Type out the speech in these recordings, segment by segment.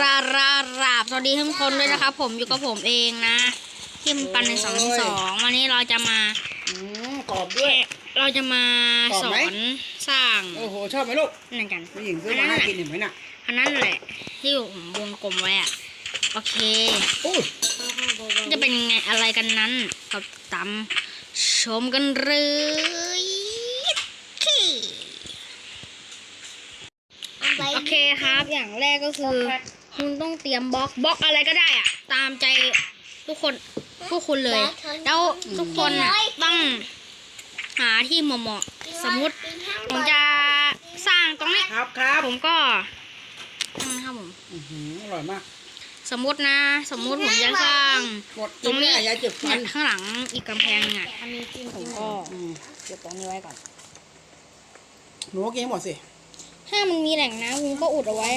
ราราราบสวัสดีทุกคนด้วยนะครับผมอยู่กับผมเองนะทีมปันในสองสองวันนี้เราจะมาอืมกรอบด้วย เราจะมาสอกอนสร้างโอ้โหชอบไหมลูกนั่นกันผู้หญิงเพื่อนมาให้กินเห็นไหมน่ะอันนั้นแหละที่ผมวงกลมไว้อะโอเค อ จะเป็นยังไงอะไรกันนั้นกับตามชมกันเลยโอเคครับอย่างแรกก็คือ คุณต้องเตรียมบล็อกบล็อกอะไรก็ได้อะตามใจทุกคนพวกคุณเลย แล้วทุกคนน่ะต้องหาที่เหมาะๆสมมุติผมจะสร้างตรงนี้ครับครับผมก็นะครับผมอื้อหืออร่อยมาก สมมุตินะ สมมุติผมจะสร้างกดตรงนี้อย่าเจ็บฟัเนี่ยนข้างหลังอีกกำแพงเนี่ยผมก็อืมเก็บตรงนี้ไว้ก่อนหนูก็กินให้หมดสิถ้ามันมีแหล่งน้ำคุณก็อุดเอาไว้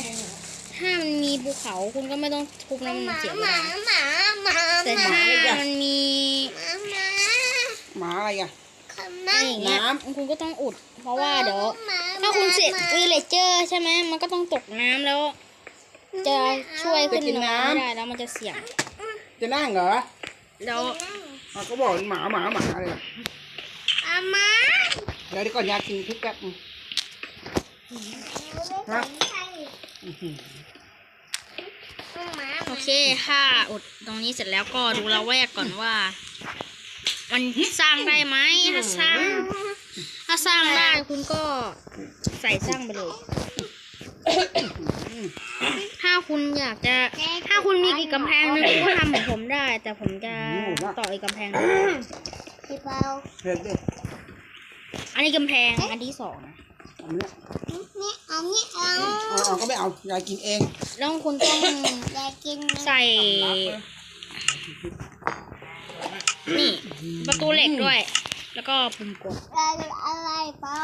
ถ้ามันมีภูเขาคุณก็ไม่ต้องทุบน้ำมันเสียเวลาแต่ถ้ามันมีหมาอะไรอะอะไรอย่างเงี้ยน้ำ คุณก็ต้องอุด เพราะว่าเดี๋ยว ถ้าคุณเสร็จวิเลเจอร์ใช่ไหมมันก็ต้องตกน้ำแล้ว จะช่วยขึ้นมาไม่ได้แล้วมันจะเสี่ยงจะนั่งเหรอแล้วอะก็บอกหมาหมาหมาอะไรอะอามาเดี๋ยวเดี๋ยวก่อนอยากกินพริกแป๊บนึงฮะอื้อหือโอเคถ้าอุดตรงนี้เสร็จแล้วก็ดูละแวกก่อนว่า มันสร้างได้ไหมถ้าสร้าง ถ้าสร้างได้คุณก็ใส่สร้างไปเลย ถ้าคุณอยากจะ ถ้าคุณมีอีกกำแพงหนึงคุณก็ทำเหมือนผมได้ แต่ผมจะต่ออีกกำแพงหนึ่งพี่เปาเผ็ดดิอันนี้กำแพงอันที่สองนะอันเนี้ยเนี่ยเอาเนี่ยเอาเอาเอาก็ไม่เอาอยากกินเองแล้วคุณต้องอยากกินใส่นี่ประตูเหล็กด้วย แล้วก็ปุ่มกดอะไรอะไรเปา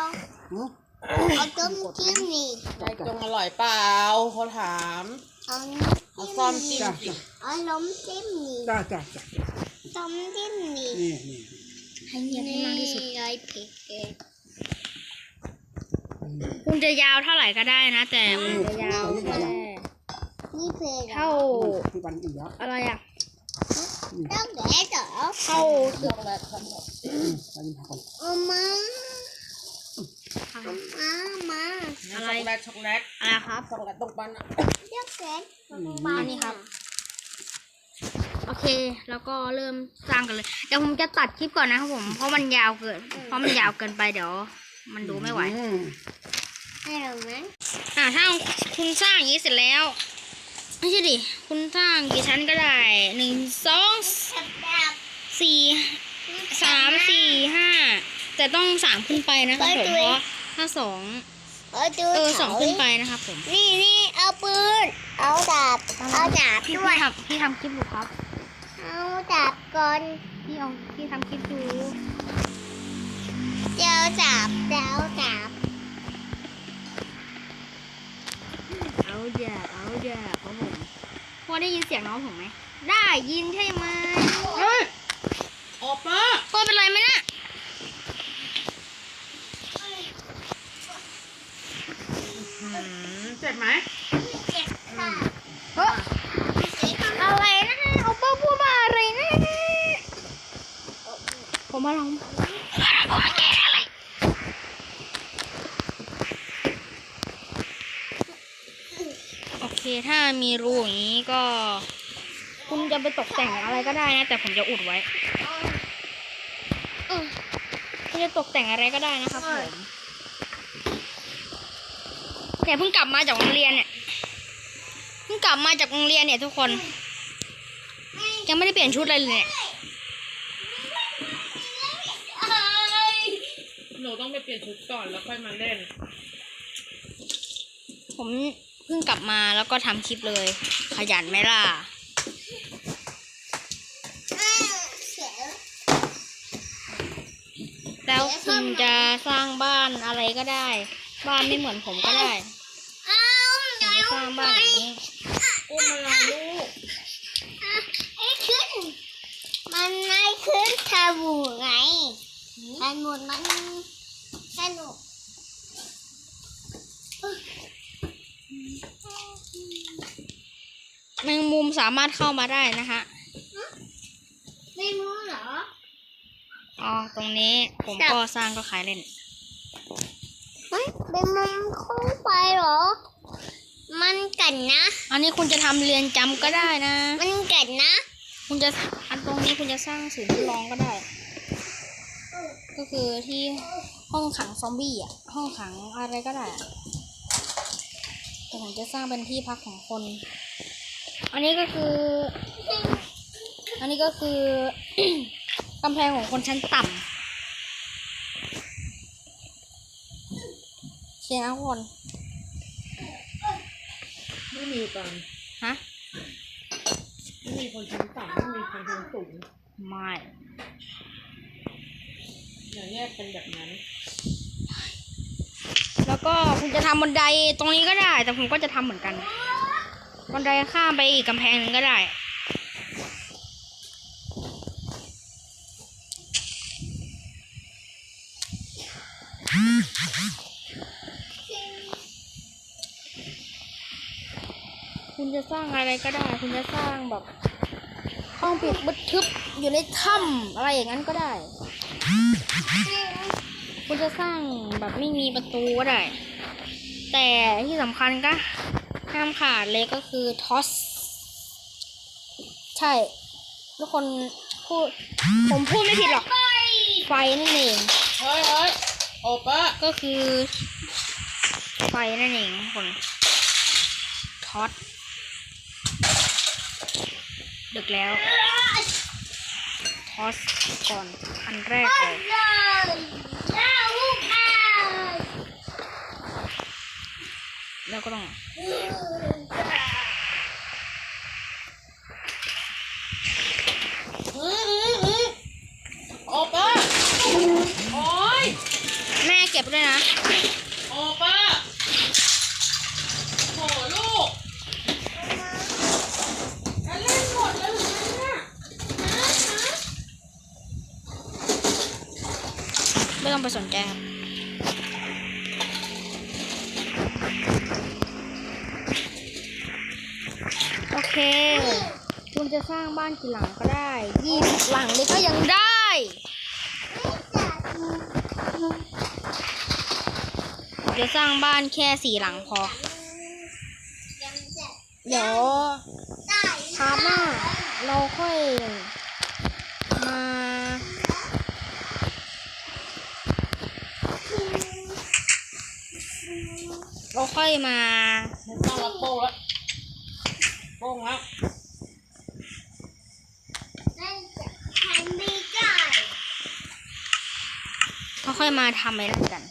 หือ เอาต้มจิ้มนี่ยายจงอร่อยเปล่าเขาถามเอาเอาซ่อมจิ้มจ้ะสิจ้ะเอาล้มจิ้มนี่จ้าจ้าจ้าต้มจิ้มนี่นี่นี่ให้เงียบให้มากที่สุดเลยผิดเองคุณจะยาวเท่าไหร่ก็ได้นะ แต่มันจะยาวแค่นี่เพลงเท่าที่ปันอีกแล้วอะไรอะต้องแก่เหรอเท่าตึกอืมอันนี้พอก่อนเอามาเอา มาอะไร ช็อกโกแลตช็อกโกแลตอะไรครับช็อกโกแลตตรงปันอะเรียกแก่อันนี้ครับ โอเค แล้วก็เริ่มสร้างกันเลย เดี๋ยวผมจะตัดคลิปก่อนนะครับผม เพราะมันยาวเกิน เพราะมันยาวเกินไปเดี๋ยว มันดูไม่ไหวอืมให้เราไหมอ่าถ้าคุณสร้างอย่างนี้เสร็จแล้ว ไม่ใช่ดิ คุณสร้างกี่ชั้นก็ได้หนึ่งสองสี่สามสี่ห้าแต่ต้องสามขึ้นไปนะครับผมเพราะ ถ้าสองเอาดูเออสองเขาขึ้นไปนะครับผมนี่นี่เอาปืน เอาดาบ เอาดาบพี่ด้วยทำพี่ทำคลิปอยู่ครับ เอาดาบก่อน พี่เอาพี่ทำคลิปอยู่เจ้าดาบเจ้าดาบเอาอย่าเอาอย่าครับผมพอได้ยินเสียงน้องผมไหม ได้ยินใช่ไหม เฮ้ยออกมา พ่อเป็นไรไหมน่ะ หืมเจ็บไหม เจ็บค่ะ เฮ้ยอะไรนะเอาป้าพูดมาอะไรนะผมมาลองผมมาแก้อะไรโอเค ถ้ามีรูอย่างนี้ก็ คุณจะไปตกแต่งอะไรก็ได้นะ แต่ผมจะอุดไว้เออคุณจะตกแต่งอะไรก็ได้นะครับผมเนี่ยเพิ่งกลับมาจากโรงเรียนเนี่ยเพิ่งกลับมาจากโรงเรียนเนี่ยทุกคน ยังไม่ได้เปลี่ยนชุดอะไรเลยเนี่ยหนูต้องไปเปลี่ยนชุดก่อนแล้วค่อยมาเล่น ผมเพิ่งกลับมาแล้วก็ทำคลิปเลย ขยันไหมล่ะแล้วคุณจะสร้างบ้านอะไรก็ได้ บ้านไม่เหมือนผมก็ได้จะสร้างบ้านอย่างนี้อุ้มอะไรลูกไอ้ขึ้น มันไม่ขึ้นทาบูไงทาบูมันสนุก แมงมุมสามารถเข้ามาได้นะคะ ไม่รู้เหรอ อ๋อ ตรงนี้ผมก็สร้างก็ขายเล่น เฮ้ยเป็นมันเข้าไปเหรอ มันกัดนะ อันนี้คุณจะทำเรียนจำก็ได้นะ มันกัดนะ คุณจะอันตรงนี้คุณจะสร้างศูนย์ทดลองก็ได้ ก็คือที่ห้องขังซอมบี้อะ ห้องขังอะไรก็ได้อะแต่ผมจะสร้างเป็นที่พักของคน อันนี้ก็คือ อันนี้ก็คือกำแพงของคนชั้นต่ำเชียร์นะทุกคนไม่มีตังค์ฮะไม่มีคนชั้นต่ำไม่มีคนชั้นสูงไม่อย่าแยกเป็นแบบนั้น แล้วก็คุณจะทำบันไดตรงนี้ก็ได้ แต่ผมก็จะทำเหมือนกัน บันไดข้ามไปอีกกำแพงหนึงก็ได้ คุณจะสร้างอะไรก็ได้ คุณจะสร้างแบบห้องปิดมืดทึบอยู่ในถ้ำอะไรอย่างนั้นก็ได้ คุณจะสร้างแบบไม่มีประตูก็ได้ แต่ที่สำคัญก็ ห้ามขาดเลยก็คือทอส ใช่ ทุกคนพูด ผมพูดไม่ผิดหรอก ไฟนั่นเอง เฮ้ยเฮ้ยโอเปอร์ก็คือ ไฟนั่นเองทุกคนทอสดึกแล้ว ทอสก่อน อันแรกเลยเลยจ้าลูกอะ แล้วก็ต้อง อื้ออื้ออื้อโอเปอร์โอ้ย แม่เก็บด้วยนะ โอเปอร์โหลูกจะเล่นหมดแล้วหรือไงเนี่ยฮะฮะ ไม่ต้องไปสนใจครับ โอเค คุณจะสร้างบ้านกี่หลังก็ได้ยี่สิบหลังเลยก็ยังได้ผมจะสร้างบ้านแค่สี่หลังพอยังจะเดี๋ยวได้คราวหน้าเราค่อยมา เรา ค่อยมาไม่ต้องรับโป้งแล้วโป้งแล้วนั่นจะทำไม่ได้เราค่อยมาทำอะไรนั่นกัน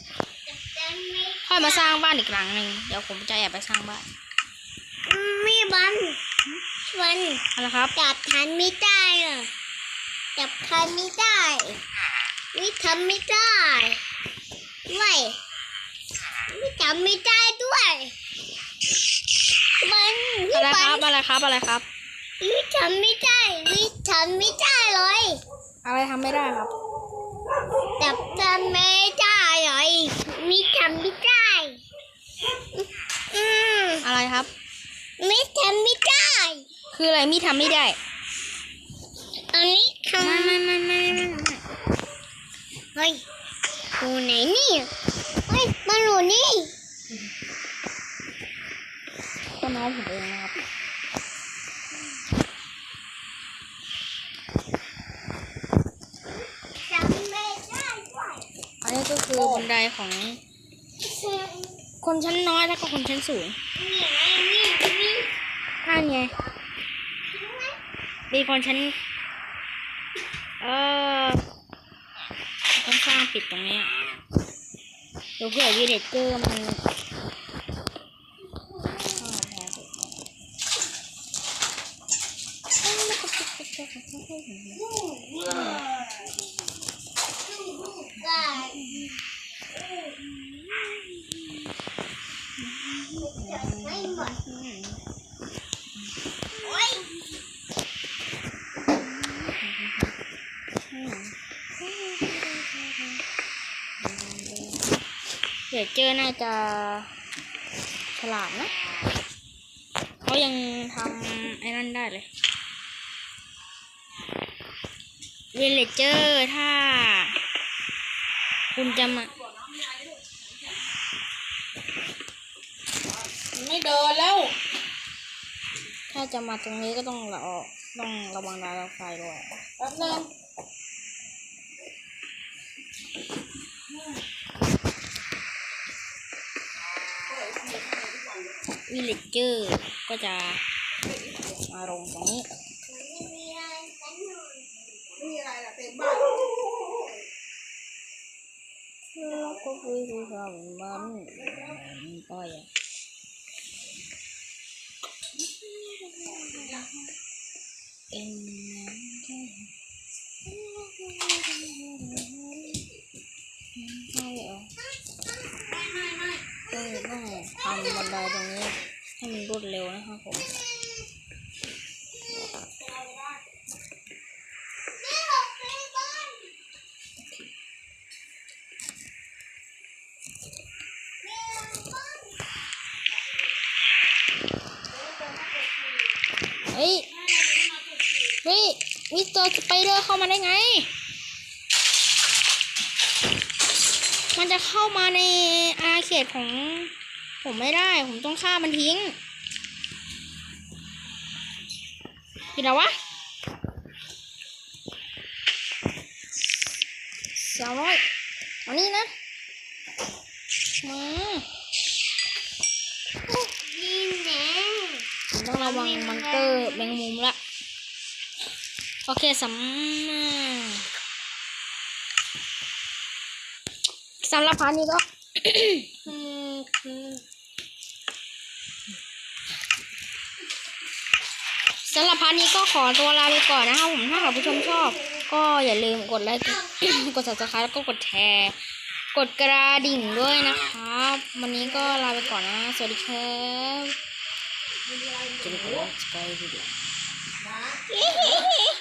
จะทำไม่ค่อยมาสร้างบ้านอีกหลังหนึ่งเดี๋ยวผมจะแอบไปสร้างบ้านไม่บันวันเอาละครับจับทันไม่ได้อะจับทันไม่ได้ไม่ทำไม่ได้ด้ว ยไม่ทำไม่ได้ด้วย มันอะไรไม่ครับอะไรครับอะไรครับไม่ทำไม่ได้ไม่ทำไม่ได้เลย อะไรทำไม่ได้ครับ จับทำไม่ได้เลยไม่ทำไม่ได้ อืมอะไรครับ ไม่ทำไม่ได้ คืออะไรมีทำไม่ได้ ตอนนี้ทำ ไม่ไม่ไม่ไม่ไม่ไม่ เฮ้ยอยู่ไหนนี่เฮ้ยมาอยู่นี่ องผมเองนะครับอันนี้ก็คือบันไดของคนชั้นน้อยแล้วก็คนชั้นสูงนี่ไงนี่นี่นั่นไงมีคนชั้น เออต้องสร้างปิดตรงนี้เดี๋ยวเผื่อวีเดเกอร์มัน เดี๋ยวเจอน่าจะฉลาดนะ เขายังทำไอ้นั่นได้เลย วลเจอร์ถ้า คุณจะมา ไม่เดินแล้ว ถ้าจะมาตรงนี้ก็ต้องระต้องระวังดาวไฟด้วยแป๊บนึงวิลเลจเจอร์ก็จะมาลงตรงนี้ ไม่มีอะไรกันหน่อย นี่อะไรล่ะเต็มบ้าน แล้ว ก็คือคือทำมันก็ยังเป็นใช่เหรอต้องต้องทำบันไดตรงนี้ให้มันรวดเร็วนะครับผม เฮ้ย เฮ้ย มิสเตอร์สไปเดอร์เข้ามาได้ไง มันจะเข้ามาในอาเขตของ ผมไม่ได้ ผมต้องฆ่ามันทิ้งกี่ดาวะสามร้อยเอานี่นะ มา นี่แน่ ผมต้องระ วังมอนเตอร์แมงมุมละ โอเคสำสำหรับพาร์ทนี้ก็อืมอืมสำหรับพาร์ทนี้ก็ขอตัวลาไปก่อนนะครับผมถ้าหากผู้ชมชอบ ก็อย่าลืมกดไลค์กด subscribe แล้วก็กดแชร์กดกระดิ่งด้วยนะครับ วันนี้ก็ลาไปก่อนนะ สวัสดีครับ เจอกันใหม่